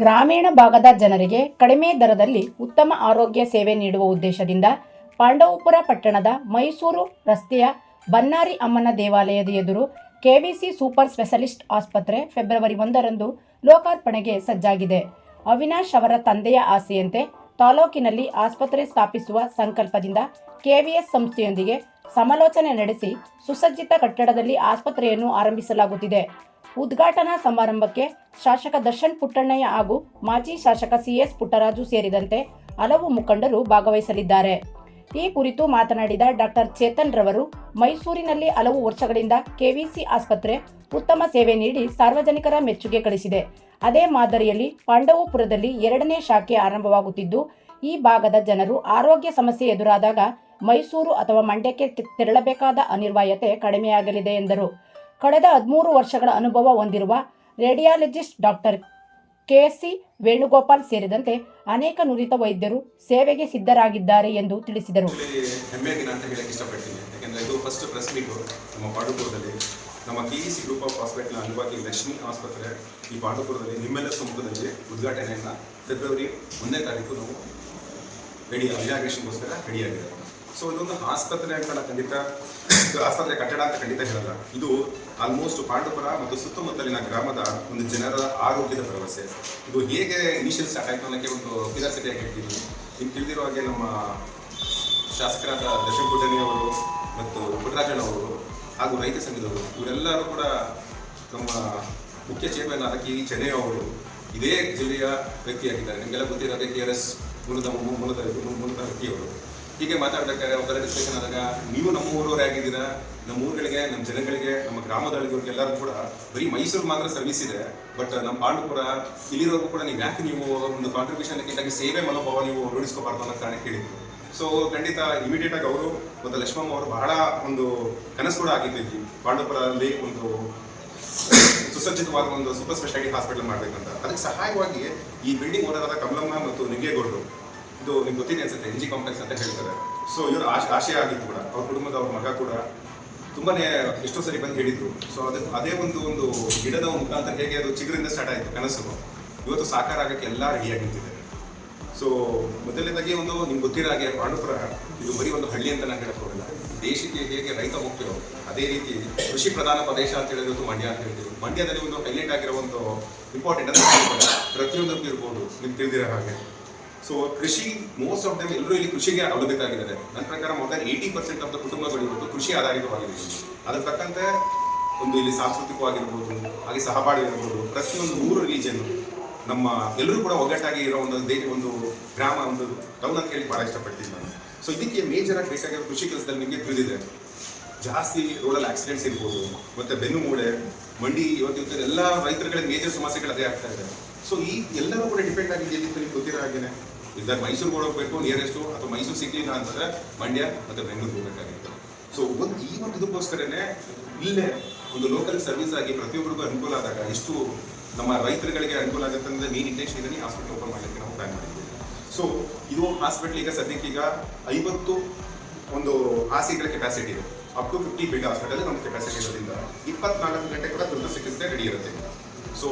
ಗ್ರಾಮೀಣ ಭಾಗದ ಜನರಿಗೆ ಕಡಿಮೆ ದರದಲ್ಲಿ ಉತ್ತಮ ಆರೋಗ್ಯ ಸೇವೆ ನೀಡುವ ಉದ್ದೇಶದಿಂದ ಪಾಂಡವಪುರ ಪಟ್ಟಣದ ಮೈಸೂರು ರಸ್ತೆಯ ಬನ್ನಾರಿ ಅಮ್ಮನ ದೇವಾಲಯದ ಎದುರು ಕೆವಿಸಿ ಸೂಪರ್ ಸ್ಪೆಷಲಿಸ್ಟ್ ಆಸ್ಪತ್ರೆ ಫೆಬ್ರವರಿ ಒಂದರಂದು ಲೋಕಾರ್ಪಣೆಗೆ ಸಜ್ಜಾಗಿದೆ. ಅವಿನಾಶ್ ಅವರ ತಂದೆಯ ಆಸೆಯಂತೆ ತಾಲೂಕಿನಲ್ಲಿ ಆಸ್ಪತ್ರೆ ಸ್ಥಾಪಿಸುವ ಸಂಕಲ್ಪದಿಂದ ಕೆವಿಎಸ್ ಸಂಸ್ಥೆಯೊಂದಿಗೆ ಸಮಾಲೋಚನೆ ನಡೆಸಿ ಸುಸಜ್ಜಿತ ಕಟ್ಟಡದಲ್ಲಿ ಆಸ್ಪತ್ರೆಯನ್ನು ಆರಂಭಿಸಲಾಗುತ್ತಿದೆ. ಉದ್ಘಾಟನಾ ಸಮಾರಂಭಕ್ಕೆ ಶಾಸಕ ದರ್ಶನ್ ಪುಟ್ಟಣ್ಣಯ್ಯ ಹಾಗೂ ಮಾಜಿ ಶಾಸಕ ಸಿಎಸ್ ಪುಟ್ಟರಾಜು ಸೇರಿದಂತೆ ಹಲವು ಮುಖಂಡರು ಭಾಗವಹಿಸಲಿದ್ದಾರೆ. ಈ ಕುರಿತು ಮಾತನಾಡಿದ ಡಾಕ್ಟರ್ ಚೇತನ್ ರವರು, ಮೈಸೂರಿನಲ್ಲಿ ಹಲವು ವರ್ಷಗಳಿಂದ ಕೆವಿಸಿ ಆಸ್ಪತ್ರೆ ಉತ್ತಮ ಸೇವೆ ನೀಡಿ ಸಾರ್ವಜನಿಕರ ಮೆಚ್ಚುಗೆ ಗಳಿಸಿದೆ. ಅದೇ ಮಾದರಿಯಲ್ಲಿ ಪಾಂಡವಪುರದಲ್ಲಿ ಎರಡನೇ ಶಾಖೆ ಆರಂಭವಾಗುತ್ತಿದ್ದು, ಈ ಭಾಗದ ಜನರು ಆರೋಗ್ಯ ಸಮಸ್ಯೆ ಎದುರಾದಾಗ ಮೈಸೂರು ಅಥವಾ ಮಂಡ್ಯಕ್ಕೆ ತೆರಳಬೇಕಾದ ಅನಿವಾರ್ಯತೆ ಕಡಿಮೆಯಾಗಲಿದೆ ಎಂದರು. ಕಳೆದ ಹದಿಮೂರು ವರ್ಷಗಳ ಅನುಭವ ಹೊಂದಿರುವ radiologist doctor K C Venugopal ಸೇರಿದಂತೆ ಅನೇಕ ನುರಿತ ವೈದ್ಯರು ಸೇವೆಗೆ ಸಿದ್ಧರಾಗಿದ್ದಾರೆ ಎಂದು ತಿಳಿಸಿದರು. ನಮ್ಮ K E C group of hospital ಅನುಭವಿ ಲಕ್ಷ್ಮಿ ಆಸ್ಪತ್ರೆ ಈ ಪಾಂಡುಪುರದಲ್ಲಿ ನಿಮ್ಮೆಲ್ಲ ಸಮ್ಮುಖದಲ್ಲಿ ಉದ್ಘಾಟನೆಯನ್ನು ಫೆಬ್ರವರಿ ಒಂದನೇ ತಾರೀಕು ನಾವು ರೆಡಿ ಇನಾಗ್ರೇಷನ್ಗೋಸ್ಕರ ರೆಡಿಯಾಗಿದೆ ಸೊ ಇದೊಂದು ಆಸ್ಪತ್ರೆ ಅಂತ ಖಂಡಿತ ಆಸ್ಪತ್ರೆ ಕಟ್ಟಡ ಅಂತ ಖಂಡಿತ ಹೇಳಲ್ಲ. ಇದು ಆಲ್ಮೋಸ್ಟ್ ಪಾಂಡವಪುರ ಮತ್ತು ಸುತ್ತಮುತ್ತಲಿನ ಗ್ರಾಮದ ಒಂದು ಜನರ ಆರೋಗ್ಯದ ಭರವಸೆ. ಇದು ಹೇಗೆ ಇನಿಷಿಯಲ್ ಸ್ಟಾರ್ಟ್ ಆಯಿತು ಅನ್ನೋಕ್ಕೆ ಒಂದು ಕ್ಯೂರಿಯಾಸಿಟಿಯಾಗಿ ಹೇಳ್ತೀನಿ. ನಿಮ್ಗೆ ತಿಳಿದಿರುವ ಹಾಗೆ ನಮ್ಮ ಶಾಸಕರಾದ ದರ್ಶನ್ ಅವರು ಮತ್ತು ಪುಟ್ಟರಾಜಣ್ಣ ಅವರು ಹಾಗೂ ರೈತ ಸಂಘದವರು, ಇವರೆಲ್ಲರೂ ಕೂಡ ನಮ್ಮ ಮುಖ್ಯ ಚೇರ್ಮನ್ ಆದ ಕೆ ಚೆನ್ನೈ ಅವರು ಇದೇ ಜಿಲ್ಲೆಯ ವ್ಯಕ್ತಿಯಾಗಿದ್ದಾರೆ. ನಿಮಗೆಲ್ಲ ಗೊತ್ತಿರೋ ಹಾಗೆ ಕೆ ಆರ್ ಎಸ್ ಮೂಲದ ಮೂಲದ ಮೂಲದ ವ್ಯಕ್ತಿಯವರು. ಹೀಗೆ ಮಾತಾಡ್ಬೇಕಾದ್ರೆ ಒಬ್ಬರ ಡಿಸ್ಕಷನ್ ಆದಾಗ ನೀವು ನಮ್ಮ ಊರವರೇ ಆಗಿದ್ದೀರಾ? ನಮ್ಮ ಊರುಗಳಿಗೆ, ನಮ್ಮ ಜನಗಳಿಗೆ, ನಮ್ಮ ಗ್ರಾಮದಲ್ಲಿರೋರಿಗೆ ಎಲ್ಲರೂ ಕೂಡ ಬರೀ ಮೈಸೂರು ಮಾತ್ರ ಸರ್ವಿಸ್ ಇದೆ. ಬಟ್ ನಮ್ಮ ಪಾಂಡುಪುರ ಇಲ್ಲಿರೋರು ಕೂಡ ನೀವು ಯಾಕೆ ನೀವು ಒಂದು ಕಾಂಟ್ರಿಬ್ಯೂಷನ್ಗಿಂತಾಗಿ ಸೇವೆ ಮನೋಭಾವ ನೀವು ರೂಢಿಸ್ಕೋಬಾರ್ದು ಅನ್ನೋ ಕಾರಣ ಕೇಳಿದ್ರು ಸೊ ಖಂಡಿತ ಇಮಿಡಿಯೇಟ್ ಆಗಿ ಅವರು ಮತ್ತು ಲಕ್ಷ್ಮಮ್ಮ ಅವರು ಬಹಳ ಒಂದು ಕನಸು ಕೂಡ ಆಗಿದ್ದೀವಿ ಪಾಂಡುಪುರದಲ್ಲಿ ಒಂದು ಸುಸಜ್ಜಿತವಾದ ಒಂದು ಸೂಪರ್ ಸ್ಪೆಷಾಲಿಟಿ ಹಾಸ್ಪಿಟಲ್ ಮಾಡಬೇಕಂತ. ಅದಕ್ಕೆ ಸಹಾಯವಾಗಿ ಈ ಬಿಲ್ಡಿಂಗ್ ಓನರ್ ಆದ ಕಮಲಮ್ಮ ಮತ್ತು ನಿಂಗೇಗೌಡರು ಇದು ನಿಮ್ಗೆ ಗೊತ್ತಿದೆ ಅನ್ಸುತ್ತೆ ಎನ್ ಜಿ ಕಾಂಪ್ಲೆಕ್ಸ್ ಅಂತ ಹೇಳ್ತಾರೆ. ಸೊ ಇವರು ಆಶೆ ಆಶಯ ಆಗಿತ್ತು ಕೂಡ, ಅವ್ರ ಕುಟುಂಬದ ಅವ್ರ ಮಗ ಕೂಡ ತುಂಬಾ ಎಷ್ಟೋ ಸರಿ ಬಂದು ಹೇಳಿದ್ರು. ಸೊ ಅದು, ಅದೇ ಒಂದು ಒಂದು ಗಿಡದ ಮುಖಾಂತರ ಹೇಗೆ ಅದು ಚಿಗುರಿಂದ ಸ್ಟಾರ್ಟ್ ಆಯಿತು, ಕನಸು. ಇವತ್ತು ಸಾಕಾರ ಆಗಕ್ಕೆ ಎಲ್ಲ ರೆಡಿಯಾಗಿ ನಿಂತಿದೆ. ಸೊ ಮೊದಲನೇದಾಗಿ ಒಂದು ನಿಮ್ಗೆ ಗೊತ್ತಿರೋ ಹಾಗೆ ಪಾಂಡುಪುರ, ಇದು ಬರೀ ಒಂದು ಹಳ್ಳಿ ಅಂತ ನಾನು ಹೇಳಕ್ ದೇಶಕ್ಕೆ ಹೇಗೆ ರೈತ ಮುಖ್ಯವೋ ಅದೇ ರೀತಿ ಕೃಷಿ ಪ್ರಧಾನ ಪ್ರದೇಶ ಅಂತ ಹೇಳಿದ್ರು ಮಂಡ್ಯ ಅಂತ ಹೇಳ್ತೀವಿ. ಮಂಡ್ಯದಲ್ಲಿ ಒಂದು ಹೈಲೈಟ್ ಆಗಿರೋ ಒಂದು ಇಂಪಾರ್ಟೆಂಟ್ ಅಂತ. ಪ್ರತಿಯೊಂದಕ್ಕೂ ಇರ್ಬೋದು, ನಿಮ್ಗೆ ತಿಳಿದಿರೋ ಹಾಗೆ. ಸೊ ಕೃಷಿ ಮೋಸ್ಟ್ ಆಫ್ ದಮ್ ಎಲ್ಲರೂ ಇಲ್ಲಿ ಕೃಷಿಗೆ ಅವಲಂಬಿತವಾಗಿದೆ ನನ್ನ ಪ್ರಕಾರ ಮೊದಲ ಏಯ್ಟಿ ಪರ್ಸೆಂಟ್ ಆಫ್ ದ ಕುಟುಂಬಗಳು ಕೃಷಿ ಆಧಾರಿತವಾಗಿದೆ ಅದ್ರ ತಕ್ಕಂತೆ ಒಂದು ಇಲ್ಲಿ ಸಾಂಸ್ಕೃತಿಕವಾಗಿರ್ಬೋದು, ಹಾಗೆ ಸಹಬಾಳಿ ಇರ್ಬೋದು ಪ್ರತಿಯೊಂದು ಮೂರು ರಿಲಿಜನ್ ನಮ್ಮ ಎಲ್ಲರೂ ಕೂಡ ಒಗ್ಗಟ್ಟಾಗಿ ಇರೋ ಒಂದು ದೇಶ ಒಂದು ಗ್ರಾಮ, ಒಂದು ಟೌನ್ ಅಂತ ಹೇಳಿ ಭಾಳ ಇಷ್ಟಪಡ್ತೀನಿ ನಾನು. ಸೊ ಇದಕ್ಕೆ ಮೇಜರ್ ಆಗಿ ಬೇಕಾಗಿರೋ ಕೃಷಿ ಕೆಲಸದಲ್ಲಿ ನಿಮಗೆ ತಿಳಿದಿದೆ. ಜಾಸ್ತಿ ರೋಡಲ್ಲಿ ಆಕ್ಸಿಡೆಂಟ್ಸ್ ಇರ್ಬೋದು, ಮತ್ತು ಬೆನ್ನು ಮೂಳೆ, ಮಂಡಿ, ಇವತ್ತು ಇವತ್ತು ಎಲ್ಲ ರೈತರುಗಳಿಗೆ ಮೇಜರ್ ಸಮಸ್ಯೆಗಳು ಅದೇ ಆಗ್ತಾ ಇದೆ. ಸೊ ಈ ಎಲ್ಲರೂ ಕೂಡ ಡಿಪೆಂಡ್ ಆಗಿದೆ ನಿಮ್ಗೆ ಗೊತ್ತಿರೋ ಹಾಗೇನೆ. ಇದ್ದಾಗ ಮೈಸೂರು ಹೋಗಬೇಕು ನಿಯರೆಸ್ಟು ಅಥವಾ ಮೈಸೂರು ಸಿಗ್ಲಿಲ್ಲ ಅಂತಂದ್ರೆ ಮಂಡ್ಯ ಮತ್ತೆ ಬೆಂಗಳೂರು ಹೋಗಬೇಕಾಗಿತ್ತು. ಸೊ ಒಂದು ಈ ಒಂದು ಇದಕ್ಕೋಸ್ಕರನೇ ಇಲ್ಲೇ ಒಂದು ಲೋಕಲ್ ಸರ್ವಿಸ್ ಆಗಿ ಪ್ರತಿಯೊಬ್ಬರಿಗೂ ಅನುಕೂಲ ಆದಾಗ, ಎಷ್ಟು ನಮ್ಮ ರೈತರುಗಳಿಗೆ ಅನುಕೂಲ ಆಗುತ್ತೆ ಅಂದ್ರೆ ಮೇನ್ ಇಂಟೆನ್ಷನ್ ಇದೆ ಹಾಸ್ಪಿಟಲ್ ಓಪನ್ ಮಾಡಲಿಕ್ಕೆ ನಾವು ಪ್ಲಾನ್ ಮಾಡಿದ್ದೀವಿ. ಸೊ ಇದು ಹಾಸ್ಪಿಟಲ್ ಈಗ ಸದ್ಯಕ್ಕೆ ಈಗ ಐವತ್ತು ಒಂದು ಹಾಸಿಗೆಗಳ ಕೆಪಾಸಿಟಿ ಇದೆ. Up to fifty bed hospital ನಮ್ಮ ಕೆಪಾಸಿಟಿ ಇರೋದ್ರಿಂದ ಇಪ್ಪತ್ನಾಲ್ಕು ಗಂಟೆ ಕೂಡ ತುರ್ತು ಚಿಕಿತ್ಸೆ ರೆಡಿ ಇರುತ್ತೆ ಸೊ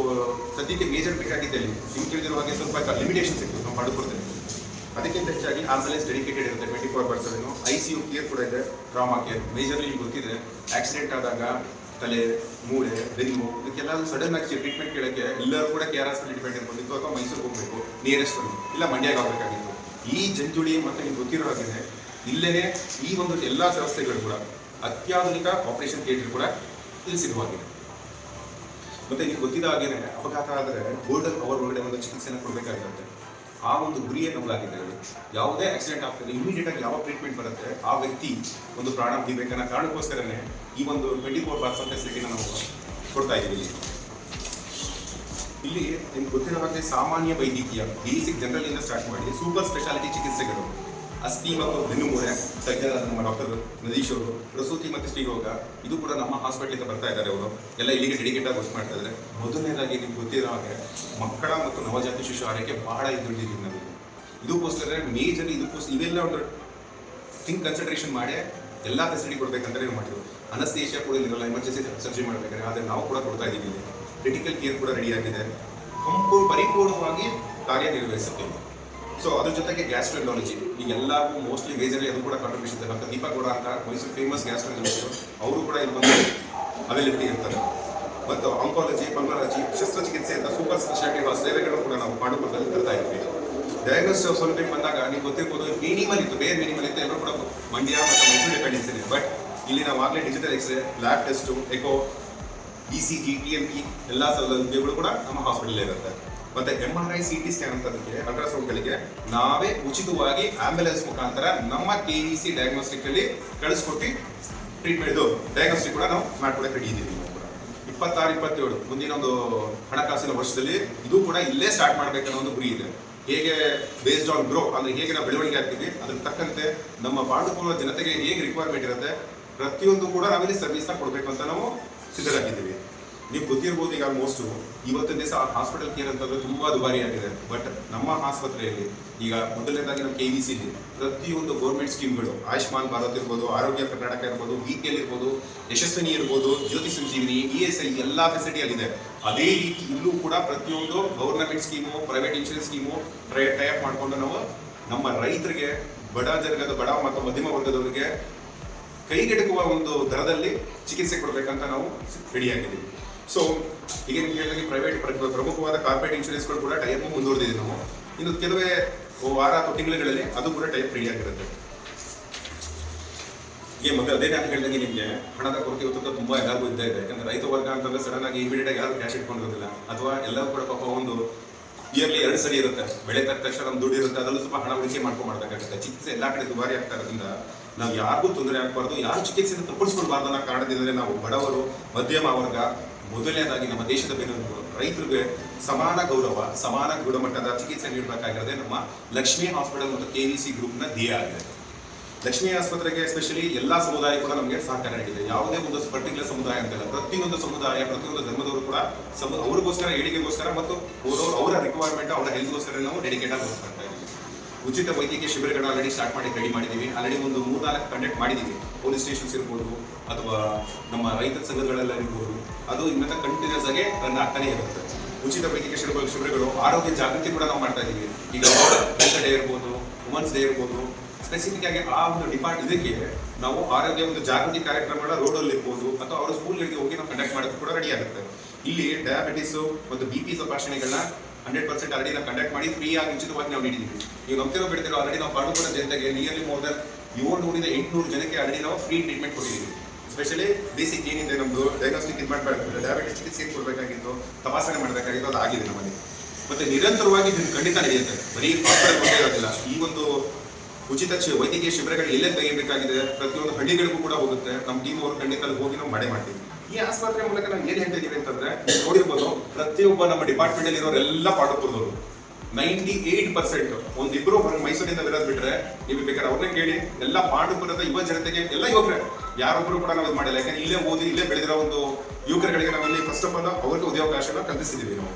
ಸದ್ಯಕ್ಕೆ ಮೇಜರ್ ಬೇಕಾಗಿದ್ದಲ್ಲಿ ನಿಮ್ಗೆ ತಿಳಿದಿರುವ ಹಾಗೆ ಸ್ವಲ್ಪ ಲಿಮಿಟೇಷನ್ ಇತ್ತು ನಾವು ಪಡುಪುರದಲ್ಲಿ ಅದಕ್ಕಿಂತ ಹೆಚ್ಚಾಗಿ ಆಂಬುಲೆನ್ಸ್ ಡೆಡಿಕೇಟೆಡ್ ಇರುತ್ತೆ ಟ್ವೆಂಟಿ ಫೋರ್ ಬರ್ ಏನು ಐ ಸಿ ಯು ಕೇರ್ ಕೂಡ ಇದೆ ಟ್ರಾಮಾ ಕೇರ್ ಮೇಜರ್ಲಿ ನಿಮ್ಗೆ ಗೊತ್ತಿದೆ ಆಕ್ಸಿಡೆಂಟ್ ಆದಾಗ ತಲೆ, ಮೂಳೆ ಬೆನ್ನು ಇದಕ್ಕೆಲ್ಲ ಸಡನ್ ಆಗಿ ಟ್ರೀಟ್ಮೆಂಟ್ ಕೇಳೋಕ್ಕೆ ಎಲ್ಲರೂ ಕೂಡ ಕೆ ಆರ್ ಎಸ್ ಡಿಪೆಂಡ್ ಇರ್ಬೋದಿತ್ತು ಅಥವಾ ಮೈಸೂರಿಗೆ ಹೋಗಬೇಕು ನಿಯರೆಸ್ಟ್ ಇಲ್ಲ ಮಂಡ್ಯಾಗ ಆಗಬೇಕಾಗಿತ್ತು. ಈ ಜಂಜುಳಿ ಮತ್ತು ನಿಮ್ಗೆ ಗೊತ್ತಿರೋ ಹಾಗೆ ಇಲ್ಲೇ ಈ ಒಂದು ಎಲ್ಲ ವ್ಯವಸ್ಥೆಗಳು ಕೂಡ, ಅತ್ಯಾಧುನಿಕ ಆಪರೇಷನ್ ಥಿಯೇಟರ್ ಕೂಡ ಇಲ್ಲಿ ಸಿಗುವಾಗಿದೆ ಮತ್ತೆ ನಿಮ್ಗೆ ಗೊತ್ತಿದ್ದ ಹಾಗೇನೆ, ಅಪಘಾತ ಆದರೆ ಗೋಲ್ಡನ್ ಅವರ್ ಒಳಗಡೆ ಒಂದು ಚಿಕಿತ್ಸೆನ ಕೊಡಬೇಕಾಗಿರುತ್ತೆ. ಆ ಒಂದು ಗುರಿಯೇ ಅವರು ಯಾವುದೇ ಆಕ್ಸಿಡೆಂಟ್ ಆಗ್ತದೆ ಇಮಿಡಿಯೇಟ್ ಆಗಿ ಯಾವ ಟ್ರೀಟ್ಮೆಂಟ್ ಬರುತ್ತೆ, ಆ ವ್ಯಕ್ತಿ ಒಂದು ಪ್ರಾಣ ಕಾರಣಕ್ಕೋಸ್ಕರನೇ ಈ ಒಂದು ಟ್ವೆಂಟಿ ಫೋರ್ ಬಾರ್ಸ್ ಫೆಸಿಲಿಟಿನ ನಾವು ಕೊಡ್ತಾ ಇದ್ದೀವಿ. ಇಲ್ಲಿ ನಿಮ್ಗೆ ಗೊತ್ತಿರೋ ಹಾಗೆ ಸಾಮಾನ್ಯ ವೈದ್ಯಕೀಯ ಬೇಸಿಕ್ ಜನರಲ್ ಇಂದ ಸ್ಟಾರ್ಟ್ ಮಾಡಿ ಸೂಪರ್ ಸ್ಪೆಷಾಲಿಟಿ ಚಿಕಿತ್ಸೆಗಳು. ಅಸ್ಥಿ ಮತ್ತು ಬೆನ್ನುಮೂಳೆ ತಜ್ಞರಾದ ನಮ್ಮ ಡಾಕ್ಟರ್ ನದೀಶ್ ಅವರು ಪ್ರಸೂತಿ ಮತ್ತು ಸ್ತ್ರೀರೋಗ ಇದು ಕೂಡ ನಮ್ಮ ಹಾಸ್ಪಿಟ್ಲಿಗೆ ಬರ್ತಾ ಇದ್ದಾರೆ ಅವರು ಎಲ್ಲ ಇಲ್ಲಿಗೆ ಡೆಡಿಕೇಟ್ ಆಗಿ ಮಾಡ್ತಾ ಇದ್ದಾರೆ ಮೊದಲನೇದಾಗಿ ನಿಮ್ಗೆ ಗೊತ್ತಿರೋ ಹಾಗೆ ಮಕ್ಕಳ ಮತ್ತು ನವಜಾತ ಶಿಶು ಆರೈಕೆ ಬಹಳ ಇದ್ದಿದ್ದೀವಿ ನಾವು ಇದಕ್ಕೋಸ್ಕರ ಮೇಜರ್ ಇದಕ್ಕೋಸ್ಕರ ಇವೆಲ್ಲ ಒಂದು ಥಿಂಕ್ ಕನ್ಸಿಡರೇಷನ್ ಮಾಡಿ ಎಲ್ಲ ಫೆಸಿಲಿಟಿ ಕೊಡಬೇಕಂತ ನಾವು ಮಾಡಿದ್ರು ಅನಸ್ತೇಷಿಯಾ ಕೂಡ ಇರಲ್ಲ ಎಮರ್ಜೆನ್ಸಿ ಸರ್ಜರಿ ಮಾಡಬೇಕಾದ್ರೆ ಆದರೆ ನಾವು ಕೂಡ ಕೊಡ್ತಾ ಇದ್ದೀವಿ ಕ್ರಿಟಿಕಲ್ ಕೇರ್ ಕೂಡ ರೆಡಿ ಆಗಿದೆ ಪರಿಪೂರ್ಣವಾಗಿ ಕಾರ್ಯನಿರ್ವಹಿಸುತ್ತೆ ಸೊ ಅದ್ರ ಜೊತೆಗೆ ಗ್ಯಾಸ್ಟ್ರೋಲಜಿ ಈಗ ಎಲ್ಲರಿಗೂ ಮೋಸ್ಟ್ಲಿ ವೇಜಲ್ಲಿ ಅದು ಕೂಡ ಕಾಂಟ್ರಿಬ್ಯೂಷನ್ ಇದೆ. ಡಾಕ್ಟರ್ ದೀಪಕ್ ಗೌಡ ಅಂತ ಮೈಸೂರು ಫೇಮಸ್ ಗ್ಯಾಸ್ಟ್ರೆನಾಲಜಿಸ್ಟ್ ಅವರು ಕೂಡ ಇಲ್ಲಿ ಬಂದು ಅವೈಲಬಿಲಿಟಿ ಇರ್ತಾರೆ. ಮತ್ತು ಆಂಕಾಲಜಿ ಪಲ್ಮನಾಲಜಿ ಶಸ್ತ್ರಚಿಕಿತ್ಸೆ ಅಂತ ಸೂಪರ್ ಸ್ಪೆಷಾಲಿಟಿ ಸೇವೆಗಳನ್ನು ಕೂಡ ನಾವು ಪಾಂಡುಪುರದಲ್ಲಿ ತರ್ತಾ ಇದ್ವಿ ಡಯಾಗ್ನೋಸ್ ಸೌಲಭ್ಯ ಬಂದಾಗ ನೀವು ಗೊತ್ತಿರ್ಬೋದು ಮಿನಿಮಲ್ ಇತ್ತು ಬೇರೆ ಮಿನಿಮಲ್ ಇತ್ತು. ಎಲ್ಲರೂ ಕೂಡ ಮಂಡ್ಯ ಮತ್ತು ಮೈಸೂರು ಇದೆ ಬಟ್ ಇಲ್ಲಿ ನಾವು ಆಗಲೇ digital X-ray lab test echo E C G T M E ಎಲ್ಲ ಸೌಲಭ್ಯಗಳು ಕೂಡ ನಮ್ಮ ಹಾಸ್ಪಿಟಲ್ ಇರುತ್ತೆ ಮತ್ತೆ M R I C T scan ಅಂತದಕ್ಕೆ ಅಲ್ಟ್ರಾಸೌಂಡ್ಗಳಿಗೆ ನಾವೇ ಉಚಿತವಾಗಿ ಆಂಬ್ಯುಲೆನ್ಸ್ ಮುಖಾಂತರ ನಮ್ಮ ಕೆ ಇ ಸಿ ಡಯಾಗ್ನೋಸ್ಟಿಕ್ ಅಲ್ಲಿ ಕಳಿಸ್ಕೊಟ್ಟು ಟ್ರೀಟ್ಮೆಂಟ್ ಡಯಾಗ್ನೋಸ್ಟಿಕ್ ಕೂಡ ನಾವು ಮಾಡ್ಕೊಡಕ್ಕೆ ರೆಡಿ ಇದ್ದೀವಿ ಕೂಡ. ಇಪ್ಪತ್ತಾರು, ಇಪ್ಪತ್ತೇಳು ಮುಂದಿನ ಒಂದು ಹಣಕಾಸಿನ ವರ್ಷದಲ್ಲಿ ಇದು ಕೂಡ ಇಲ್ಲೇ ಸ್ಟಾರ್ಟ್ ಮಾಡಬೇಕನ್ನೋ ಒಂದು ಗುರಿ ಇದೆ. ಹೇಗೆ ಬೇಸ್ಡ್ ಆನ್ ಗ್ರೋ ಅಂದ್ರೆ ಹೇಗೆ ನಾವು ಬೆಳವಣಿಗೆ ಆಗ್ತೀವಿ ಅದ್ರ ತಕ್ಕಂತೆ ನಮ್ಮ ಬಾಂಧಪೂರ್ವ ಜನತೆಗೆ ಹೇಗೆ ರಿಕ್ವೈರ್ಮೆಂಟ್ ಇರುತ್ತೆ, ಪ್ರತಿಯೊಂದು ಕೂಡ ನಾವಿಲ್ಲಿ ಸರ್ವಿಸ್ನ ಕೊಡಬೇಕು ಅಂತ ನಾವು ಸಿದ್ಧರಾಗಿದ್ದೀವಿ. ನೀವು ಗೊತ್ತಿರ್ಬೋದು ಈಗ ಆಲ್ಮೋಸ್ಟ್ ಇವತ್ತಿನ ದಿವಸ ಹಾಸ್ಪಿಟಲ್ ಕೇರ್ ಅಂತಂದ್ರೆ ತುಂಬಾ ದುಬಾರಿ ಆಗಿದೆ ಬಟ್ ನಮ್ಮ ಆಸ್ಪತ್ರೆಯಲ್ಲಿ ಈಗ ಮೊದಲನೇದಾಗಿ ನಮ್ಮ ಕೆ ವಿ ಸಿ ಪ್ರತಿಯೊಂದು ಗೌರ್ಮೆಂಟ್ ಸ್ಕೀಮ್ಗಳು ಆಯುಷ್ಮಾನ್ ಭಾರತ್ ಇರ್ಬೋದು, ಆರೋಗ್ಯ ಕರ್ನಾಟಕ ಇರ್ಬೋದು ವಿ ಪಿ ಎಲ್ ಇರ್ಬೋದು, ಯಶಸ್ವಿನಿ ಇರ್ಬೋದು Jyothi Sanjeevini E S I ಎಲ್ಲ ಫೆಸಿಲಿಟಿ ಆಗಿದೆ ಅದೇ ರೀತಿ ಇಲ್ಲೂ ಕೂಡ ಪ್ರತಿಯೊಂದು government scheme private insurance scheme type ಮಾಡಿಕೊಂಡು ನಾವು ನಮ್ಮ ರೈತರಿಗೆ, ಬಡ ಜನಗದ ಬಡ ಮತ್ತು ಮಧ್ಯಮ ವರ್ಗದವರಿಗೆ ಕೈಗೆಟಕುವ ಒಂದು ದರದಲ್ಲಿ ಚಿಕಿತ್ಸೆ ಕೊಡಬೇಕಂತ ನಾವು ರೆಡಿಯಾಗಿದ್ದೀವಿ ಸೊ ಈಗ ಹೇಳಿದಾಗೆ ಪ್ರೈವೇಟ್ ಪ್ರಮುಖವಾದ ಕಾರ್ಪೊರೇಟ್ ಇನ್ಶೂರೆನ್ಸ್ಗಳು ಕೂಡ ಟೈಪ್ ಮುಂದುವರೆದಿದೆ ನಾವು. ಇನ್ನು ಕೆಲವೇ ವಾರ ಅಥವಾ ತಿಂಗಳುಗಳಲ್ಲಿ ಅದು ಕೂಡ ಟೈಪ್ ರೆಡಿ ಆಗಿರುತ್ತೆ. ಈಗ ಮೊದಲು ಅದೇ ನಾನು ಹೇಳಿದಂಗೆ ನಿಮಗೆ ಹಣದ ಕೊರತೆ ಇವತ್ತು ತುಂಬಾ ಎಲ್ಲರಿಗೂ ಇದ್ದೇ ಇದೆ. ಯಾಕಂದ್ರೆ ರೈತ ವರ್ಗ ಅಂತಂದ್ರೆ ಸಡನ್ ಆಗಿ ಇಮಿಡಿಯೇಟ್ ಆಗಿ ಯಾರು ಕ್ಯಾಶ್ ಇಟ್ಕೊಂಡಿರೋದಿಲ್ಲ ಅಥವಾ ಎಲ್ಲರೂ ಕೂಡ ಪಾಪ ಒಂದು ಇಯರ್ಲಿ ಎರಡು ಸರಿ ಇರುತ್ತೆ. ಬೆಳೆ ತಕ್ಕ ತಕ್ಷಣ ನಮ್ಮ ದುಡ್ಡು ಇರುತ್ತೆ. ಅದರಲ್ಲೂ ಸ್ವಲ್ಪ ಹಣ ಉಳಿಕೆ ಮಾಡ್ಕೊಂಡು ಮಾಡ್ಬೇಕಾಗುತ್ತೆ. ಚಿಕಿತ್ಸೆ ಎಲ್ಲಾ ಕಡೆ ದುಬಾರಿ ಆಗ್ತಾ ಇರೋದ್ರಿಂದ ನಾವು ಯಾರಿಗೂ ತೊಂದರೆ ಆಗಬಾರ್ದು. ಯಾರು ಚಿಕಿತ್ಸೆಯನ್ನು ತಪ್ಪಿಸ್ಕೊಳ್ಬಾರ್ದು ಅನ್ನೋ ಕಾರಣದಿಂದಲೇ ನಾವು ಬಡವರು, ಮಧ್ಯಮ ವರ್ಗ ಮೊದಲನೇದಾಗಿ ನಮ್ಮ ದೇಶದ ಬೆನ್ನೆಲುಬು ರೈತರಿಗೆ ಸಮಾನ ಗೌರವ, ಸಮಾನ ಗುಣಮಟ್ಟದ ಚಿಕಿತ್ಸೆ ನೀಡಬೇಕಾಗಿರೋದೇ ನಮ್ಮ ಲಕ್ಷ್ಮೀ ಹಾಸ್ಪಿಟಲ್ ಮತ್ತು ಕೆ ವಿ ಸಿ ಗ್ರೂಪ್ನ ಧ್ಯೇಯ ಆಗಿದೆ ಲಕ್ಷ್ಮೀ ಆಸ್ಪತ್ರೆಗೆ ಎಸ್ಪೆಷಲಿ ಎಲ್ಲ ಸಮುದಾಯ ಕೂಡ ನಮಗೆ ಸಹಕಾರ ನೀಡಿದೆ. ಯಾವುದೇ ಒಂದು ಪರ್ಟಿಕ್ಯುಲರ್ ಸಮುದಾಯ ಅಂತಲ್ಲ, ಪ್ರತಿಯೊಂದು ಸಮುದಾಯ, ಪ್ರತಿಯೊಂದು ಧರ್ಮದವರು ಕೂಡ ಸಮ ಅವ್ರಿಗೋಸ್ಕರ, ಏಳಿಗೆಗೋಸ್ಕರ ಮತ್ತು ಅವರು ರಿಕ್ವೈರ್ಮೆಂಟ್ ಅವರ ಹೆಲ್ತ್ಗೋಸ್ಕರ ನಾವು ಡೆಡಿಕೇಟ್ ಆಗಿ ಉಚಿತ ವೈದ್ಯಕೀಯ ಶಿಬಿರಗಳು ಆಲ್ರೆಡಿ ಸ್ಟಾರ್ಟ್ ಮಾಡಿ ರೆಡಿ ಮಾಡಿದ್ದೀವಿ. ಆಲ್ರೆಡಿ ಒಂದು ಮೂರ್ನಾಲ್ಕು ಕಂಡಕ್ಟ್ ಮಾಡಿದ್ದೀವಿ. ಪೊಲೀಸ್ ಸ್ಟೇಷನ್ಸ್ ಇರ್ಬೋದು, ಅಥವಾ ನಮ್ಮ ರೈತ ಸಂಘಗಳೆಲ್ಲ ಇರ್ಬೋದು. ಅದು ಇನ್ನೊಂದು ಕಂಟಿನ್ಯೂಸ್ ಆಗಿ ರನ್ ಆಗ್ತಾನೆ ಇರುತ್ತೆ. ಉಚಿತ ವೈದ್ಯಕೀಯ ಶಿಬಿರ, ಶಿಬಿರಗಳು, ಆರೋಗ್ಯ ಜಾಗೃತಿ ಕೂಡ ನಾವು ಮಾಡ್ತಾ ಇದ್ದೀವಿ. ಈಗ ಹೆಲ್ತ್ ಡೇ ಇರ್ಬೋದು ವುಮನ್ಸ್ ಡೇ ಇರ್ಬೋದು ಸ್ಪೆಸಿಫಿಕ್ ಆಗಿ ಆ ಒಂದು ಡಿಪಾರ್ಟ್ ಇದಕ್ಕೆ ನಾವು ಆರೋಗ್ಯ ಒಂದು ಜಾಗೃತಿ ಕಾರ್ಯಕ್ರಮಗಳ ರೋಡಲ್ಲಿ ಇರ್ಬೋದು, ಅಥವಾ ಅವರ ಸ್ಕೂಲ್ಗಳಿಗೆ ಹೋಗಿ ನಾವು ಕಂಡಕ್ಟ್ ಮಾಡೋದು ಕೂಡ ರೆಡಿ ಆಗುತ್ತೆ. ಇಲ್ಲಿ ಡಯಾಬಿಟಿಸ್ ಮತ್ತು ಬಿ ಪಿ ತಪಾಸಣೆಗಳನ್ನ ಹಂಡ್ರೆಡ್ ಪರ್ಸೆಂಟ್ ಆಲ್ರೆಡಿ ನಾವು ಕಂಡಕ್ಟ್ ಮಾಡಿ ಫ್ರೀ ಆಗಿ ಉಚಿತವಾಗಿ ನಾವು ನೀಡಿದ್ದೀವಿ ನೀವು ನಂಬ್ತಿರೋ ಬಿಡ್ತಿರೋ ಆಲ್ರೆಡಿ ನಾವು ಪಾಂಡುಪುರ ಜನತೆಗೆ ನಿಯರ್ಲಿ ಮೋರ್ ದನ್ ಏಳ್ನೂರಿಂದ ಎಂಟುನೂರು ಜನಕ್ಕೆ ಆಲ್ರೆಡಿ ನಾವು ಫ್ರೀ ಟ್ರೀಟ್ಮೆಂಟ್ ಕೊಟ್ಟಿದ್ದೀವಿ ಸ್ಪೆಷಲಿ ಬೇಸಿಕ್ ಏನಿದೆ ನಮ್ಮದು ಡಯಾಗ್ನೋಸ್ಟಿಕ್ ಇದು ಮಾಡಬೇಕು ಡಯಾಬಿಟಿಸ್ ಚಿಕಿತ್ಸೆ ಕೊಡಬೇಕಾಗಿತ್ತು, ತಪಾಸಣೆ ಮಾಡಬೇಕಾಗಿತ್ತು, ಅದು ಆಗಿದೆ ನಮ್ಮಲ್ಲಿ. ಮತ್ತೆ ನಿರಂತರವಾಗಿ ಇದನ್ನು ಖಂಡಿತ ನಡೆಯುತ್ತೆ. ಬರೀ ಹಾಸ್ಪಿಟಲ್ ಕೊಟ್ಟೇ ಈ ಒಂದು ಉಚಿತ ವೈದ್ಯಕೀಯ ಶಿಬಿರಗಳು ಎಲ್ಲೇ ತೆಗೆಯಬೇಕಾಗಿದೆ ಪ್ರತಿಯೊಂದು ಹಳ್ಳಿಗಳಿಗೂ ಕೂಡ ಹೋಗುತ್ತೆ. ನಮ್ಮ ಟೀಮ್ ಅವರು ಖಂಡಿತ ಹೋಗಿ ನಾವು ಮಾಡೇ ಮಾಡ್ತೀವಿ. ಈ ಆಸ್ಪತ್ರೆ ಮೂಲಕ ನಾವು ಏನ್ ಹೇಳ್ತಾ ಇದೀವಿ ಅಂತಂದ್ರೆ ನೋಡಿರ್ಬೋದು, ಪ್ರತಿಯೊಬ್ಬ ನಮ್ಮ ಡಿಪಾರ್ಟ್ಮೆಂಟ್ ಅಲ್ಲಿ ಇರೋರೆಲ್ಲ ಪಾಠಪುರದವರು ನೈಂಟಿ ಏಟ್ ಪರ್ಸೆಂಟ್ ಒಂದಿಬ್ರು ಹೊರಗೆ ಮೈಸೂರಿಂದ ಇರೋದು ಬಿಟ್ರೆ, ನೀವು ಬೇಕಾದ್ರೆ ಅವ್ರನ್ನೇ ಕೇಳಿ, ಎಲ್ಲ ಪಾಂಡುಪುರದ ಯುವ ಜನತೆಗೆ ಎಲ್ಲ ಯುವಕರೇ. ಯಾರೊಬ್ರು ಕೂಡ ನಾವು ಇದು ಮಾಡಿಲ್ಲ, ಯಾಕಂದ್ರೆ ಇಲ್ಲೇ ಓದಿ, ಇಲ್ಲೇ ಬೆಳೆದಿರೋ ಒಂದು ಯುವಕರುಗಳಿಗೆ ನಾವಲ್ಲಿ ಫಸ್ಟ್ ಆಫ್ ಆಲ್ ಅವ್ರಿಗೆ ಉದ್ಯೋಗಾವಕಾಶನ ಕಲ್ಪಿಸಿದ್ದೀವಿ ನಾವು.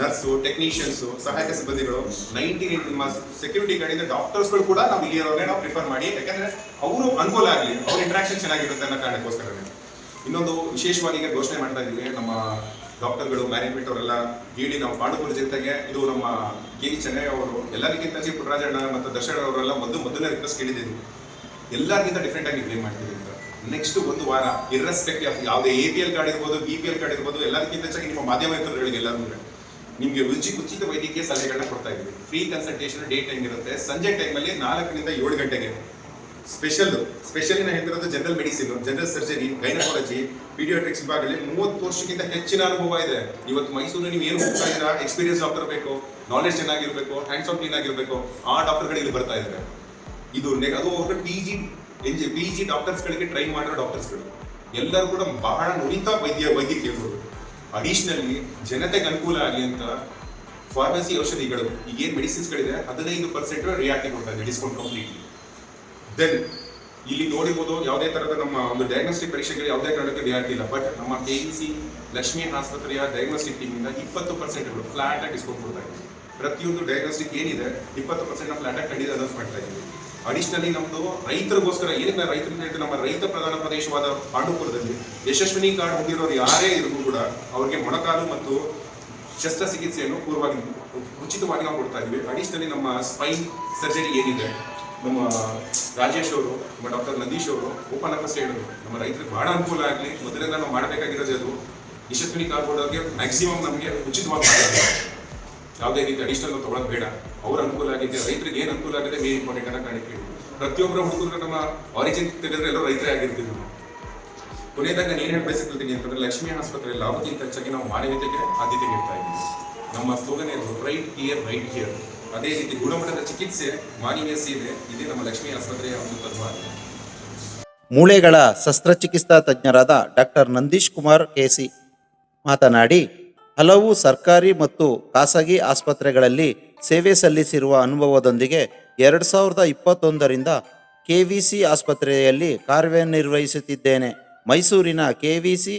ನರ್ಸು ಟೆಕ್ನಿಷಿಯನ್ಸ್ ಸಹಾಯಕ ಸಿಬ್ಬಂದಿಗಳು ನೈಂಟಿ ನಿಮ್ಮ ಸೆಕ್ಯೂರಿಟಿ ಗಾರ್ಡಿಂದ ಡಾಕ್ಟರ್ಸ್ಗಳು ಕೂಡ ನಾವು ಇಲ್ಲಿ ಇರೋರೇ ನಾವು ಪ್ರಿಫರ್ ಮಾಡಿ, ಯಾಕಂದ್ರೆ ಅವರು ಅನುಕೂಲ ಆಗಲಿ, ಅವ್ರ ಇಂಟ್ರಾಕ್ಷನ್ ಚೆನ್ನಾಗಿರುತ್ತೆ ಅನ್ನೋ ಕಾರಣಕ್ಕೋಸ್ಕರನೇ. ಇನ್ನೊಂದು ವಿಶೇಷವಾಗಿ ಈಗ ಘೋಷಣೆ ಮಾಡ್ತಾ ಇದ್ದೀವಿ, ನಮ್ಮ ಡಾಕ್ಟರ್ಗಳು ಮ್ಯಾನೇಜ್ಮೆಂಟ್ ಅವರೆಲ್ಲ ಹೇಳಿ ನಾವು ಪಾಂಡುಪುರ ಜೊತೆಗೆ ಇದು ನಮ್ಮ ಕೆ ಇ ಚೆನ್ನೈ ಅವರು ಎಲ್ಲರಿಗಿಂತ ಜಿ ಪುಟ್ಟರಾಜಣ್ಣ ಮತ್ತು ದರ್ಶನ್ ಅವರೆಲ್ಲ ಮೊದಲು ಮೊದಲನೇ ರಿಕ್ವೆಸ್ಟ್ ಕೇಳಿದ್ದೀವಿ ಎಲ್ಲರಿಗಿಂತ ಡಿಫ್ರೆಂಟ್ ಆಗಿ ಪ್ಲೇ ಮಾಡ್ತೀವಿ ಅಂತ ನೆಕ್ಸ್ಟ್ ಒಂದು ವಾರ ಇರ್ರೆಸ್ಪೆಕ್ಟಿವ್ ಆಫ್ ಯಾವುದೇ ಎ ಪಿ ಎಲ್ ಕಾರ್ಡ್ ಇರ್ಬೋದು ಬಿ ಪಿ ಎಲ್ ಕಾರ್ಡ್ ಇರ್ಬೋದು, ಎಲ್ಲರಿಗಿಂತ ಹೆಚ್ಚಾಗಿ ನಿಮ್ಮ ಮಾಧ್ಯಮ ಮಿತ್ರಗಳಿಗೆ ಎಲ್ಲರೂ ನಿಮಗೆ ರುಚಿ ಉಚಿತ ವೈದ್ಯಕೀಯ ಸಲಹೆಗಳನ್ನ ಕೊಡ್ತಾ ಇದ್ದೀವಿ. ಫ್ರೀ ಕನ್ಸಲ್ಟೇಷನ್ ಡೇ ಟೈಮ್ ಇರುತ್ತೆ. ಸಂಜೆ ಟೈಮಲ್ಲಿ ನಾಲ್ಕರಿಂದ ಏಳು ಗಂಟೆಗೆ. ಸ್ಪೆಷಲ್ ಸ್ಪೆಷಲಿ ನಾನು ಹೇಳ್ತಿರೋದು general medicine general surgery gynaecology paediatrics ವಿಭಾಗದಲ್ಲಿ ಮೂವತ್ತು ವರ್ಷಕ್ಕಿಂತ ಹೆಚ್ಚಿನ ಅನುಭವ ಇದೆ. ಇವತ್ತು ಮೈಸೂರು ನೀವು ಏನು ಹೋಗ್ತಾ ಇದ್ದೀರಾ? ಎಕ್ಸ್ಪೀರಿಯನ್ಸ್ ಡಾಕ್ಟರ್ ಬೇಕು ನಾಲೆಜ್ ಚೆನ್ನಾಗಿರಬೇಕು ಹ್ಯಾಂಡ್ಸ್ ಆಫ್ ಕ್ಲೀನ್ ಆಗಿರಬೇಕು. ಆ ಡಾಕ್ಟರ್ಗಳು ಇಲ್ಲಿ ಬರ್ತಾ ಇದ್ದಾರೆ. ಇದು ಅದು ಅವರು ಪಿ ಜಿ ಪಿ ಜಿ ಡಾಕ್ಟರ್ಸ್ಗಳಿಗೆ ಟ್ರೈನ್ ಮಾಡಿರೋ ಡಾಕ್ಟರ್ಸ್ಗಳು ಎಲ್ಲರೂ ಕೂಡ ಬಹಳ ನುರಿತ ವೈದ್ಯ ವೈದ್ಯಕೀಯರು ಅಡಿಷನಲಿ ಜನತೆಗೆ ಅನುಕೂಲ ಆಗಲಿ ಅಂತ ಫಾರ್ಮಸಿ ಔಷಧಿಗಳು, ಈಗೇನು ಮೆಡಿಸಿನ್ಸ್ಗಳಿದೆ ಹದಿನೈದು ಪರ್ಸೆಂಟ್ ರಿಯಾಯಿತಿ ಕೊಡ್ತಾ ಇದೆ ಡಿಸ್ಕೌಂಟ್ ಕಂಪ್ಲೀಟ್ಲಿ ದೆನ್ ಇಲ್ಲಿ ನೋಡಿರ್ಬೋದು ಯಾವುದೇ ತರಹದ ನಮ್ಮ ಒಂದು ಡಯಾಗ್ನೋಸ್ಟಿಕ್ ಪರೀಕ್ಷೆಗಳು ಯಾವುದೇ ಕಾರಣಕ್ಕೆ ರಿಯಾಯಿತಿ ಇಲ್ಲ. ಬಟ್ ನಮ್ಮ ಕೆ ಇ ಸಿ ಲಕ್ಷ್ಮೀ ಆಸ್ಪತ್ರೆಯ ಡಯಾಗ್ನೋಸ್ಟಿಕ್ ಟೀಮಿಂದ ಇಪ್ಪತ್ತು ಪರ್ಸೆಂಟ್ಗಳು ಫ್ಲಾಟ್ ಆಗಿ ಡಿಸ್ಕೌಂಟ್ ಕೊಡ್ತಾ ಇದ್ದೀವಿ ಪ್ರತಿಯೊಂದು ಡಯಾಗ್ನೋಸ್ಟಿಕ್ ಏನಿದೆ, ಇಪ್ಪತ್ತು ಪರ್ಸೆಂಟ್ ಫ್ಲಾಟ್ ಆಗಿ ಖಂಡಿತ ಅನೌನ್ಸ್ ಮಾಡ್ತಾ ಇದ್ದೀವಿ. ಅಡಿಷನಲಿ ನಮ್ಮದು ರೈತರಿಗೋಸ್ಕರ ಏನಕ್ಕೆ ರೈತರಿಂದ ಹೇಳಿದ್ರೆ ನಮ್ಮ ರೈತ ಪ್ರಧಾನ ಪ್ರದೇಶವಾದ ಪಾಂಡುಪುರದಲ್ಲಿ ಯಶಸ್ವಿನಿ ಕಾರ್ಡ್ ಹೊಂದಿರೋರು ಯಾರೇ ಇದ್ರೂ ಕೂಡ ಅವರಿಗೆ ಮೊಣಕಾಲು ಮತ್ತು ಶಸ್ತ್ರಚಿಕಿತ್ಸೆಯನ್ನು ಪೂರ್ವವಾಗಿ ಉಚಿತವಾಗಿ ನಾವು ಕೊಡ್ತಾ ಇದ್ದೀವಿ. ಅಡಿಷನಲಿ ನಮ್ಮ ಸ್ಪೈನ್ ಸರ್ಜರಿ ಏನಿದೆ ನಮ್ಮ ರಾಜೇಶ್ ಅವರು, ನಮ್ಮ ಡಾಕ್ಟರ್ ನಂದೀಶ್ ಅವರು ಓಪನ್ ಆಫೀಸ್ ಹೇಳಿದ್ರು, ನಮ್ಮ ರೈತರಿಗೆ ಬಹಳ ಅನುಕೂಲ ಆಗಲಿ ಮೊದಲಿಂದ ನಾವು ಮಾಡಬೇಕಾಗಿರೋದು ಅದು. ಯಶಸ್ವಿನಿ ಕಾರ್ಬೋರ್ಡ್ ಅವ್ರಿಗೆ ಮ್ಯಾಕ್ಸಿಮಮ್ ನಮಗೆ ಉಚಿತವಾಗಿ ಯಾವುದೇ ರೀತಿ ಅಡಿಷನಲ್ ತೊಗೊಳೋದು ಬೇಡ. ಅವ್ರ ಅನುಕೂಲ ಆಗಿದೆ, ರೈತರಿಗೆ ಏನು ಅನುಕೂಲ ಆಗಿದೆ ಮೇ ಇಂಪಾರ್ಟೆಂಟ್ ಅನ್ನೋ ಕಾರಣಕ್ಕೆ ಪ್ರತಿಯೊಬ್ಬರ ಹುಡುಗರು ನಮ್ಮ ಆರಿಜಿನ್ ತಿಳಿದ್ರೆ ಎಲ್ಲರೂ ರೈತರೇ ಆಗಿರ್ತೀವಿ. ನಾವು ಕೊನೆಯದಾಗ ನಾನು ಏನು ಹೇಳಬಯಸ್ಕೊಳ್ತೀನಿ ಅಂತಂದ್ರೆ, ಲಕ್ಷ್ಮೀ ಆಸ್ಪತ್ರೆ ಲಾಭಕ್ಕಿಂತ ಹೆಚ್ಚಾಗಿ ನಾವು ಮಾನವೀಯತೆಗೆ ಆದ್ಯತೆ ನೀಡ್ತಾ ಇದ್ದೀವಿ. ನಮ್ಮ ಸ್ಲೋಗನ್ ಇರೋದು ರೈಟ್ ಹಿಯರ್ ರೈಟ್ ಹಿಯರ್ ಅದೇ ರೀತಿ ಗುಣಮಟ್ಟದ ಚಿಕಿತ್ಸೆ ಮಾನವೀಯ ಸೇವೆ ಇದೇ ನಮ್ಮ ಲಕ್ಷ್ಮಿ ಆಸ್ಪತ್ರೆಯ ಒಂದು ತತ್ವ ಮೂಳೆಗಳ ಶಸ್ತ್ರಚಿಕಿತ್ಸಾ ತಜ್ಞರಾದ ಡಾಕ್ಟರ್ ನಂದೀಶ್ ಕುಮಾರ್ ಕೆಸಿ ಮಾತನಾಡಿ, ಹಲವು ಸರ್ಕಾರಿ ಮತ್ತು ಖಾಸಗಿ ಆಸ್ಪತ್ರೆಗಳಲ್ಲಿ ಸೇವೆ ಸಲ್ಲಿಸಿರುವ ಅನುಭವದೊಂದಿಗೆ ಎರಡು ಸಾವಿರದ ಇಪ್ಪತ್ತೊಂದರಿಂದ ಕೆವಿಸಿ ಆಸ್ಪತ್ರೆಯಲ್ಲಿ ಕಾರ್ಯನಿರ್ವಹಿಸುತ್ತಿದ್ದೇನೆ. ಮೈಸೂರಿನ ಕೆವಿಸಿ